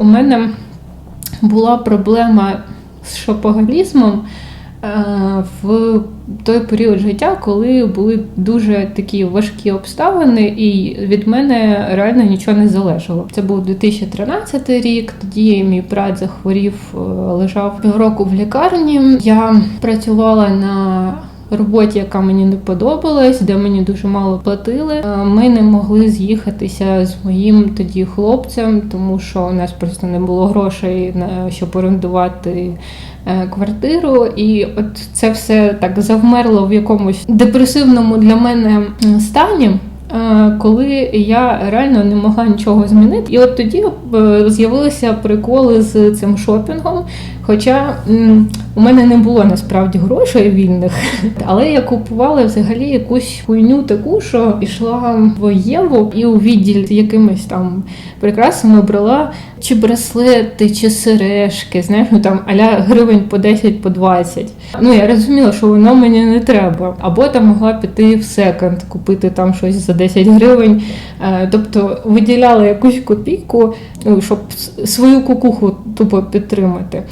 У мене була проблема з шопоголізмом е, в той період життя, коли були дуже такі важкі обставини, і від мене реально нічого не залежало. Це був 2013 рік. Тоді мій брат захворів, е, лежав півроку в лікарні. Я працювала на роботі, яка мені не подобалась, де мені дуже мало платили. Е, Ми не могли з'їхатися з моїм тоді хлопцем, тому що у нас просто не було грошей на щоб орендувати е, квартиру. І от це все так завмерло в якомусь депресивному для мене стані. е, Коли я реально не могла нічого змінити, і от тоді з'явилися приколи з цим шопінгом. Хоча у мене не було насправді грошей вільних, але я купувала взагалі якусь хуйню таку, що йшла в Єву і у відділ з якимись там прикрасами брала чи браслети, чи сережки, знаєш, ну там аля гривень по 10, по 20. Ну я розуміла, що воно мені не треба. Або там могла піти в секонд, купити там щось за 10 гривень. Е, Тобто виділяла якусь копійку, ну, щоб свою кукуху тупо підтримати.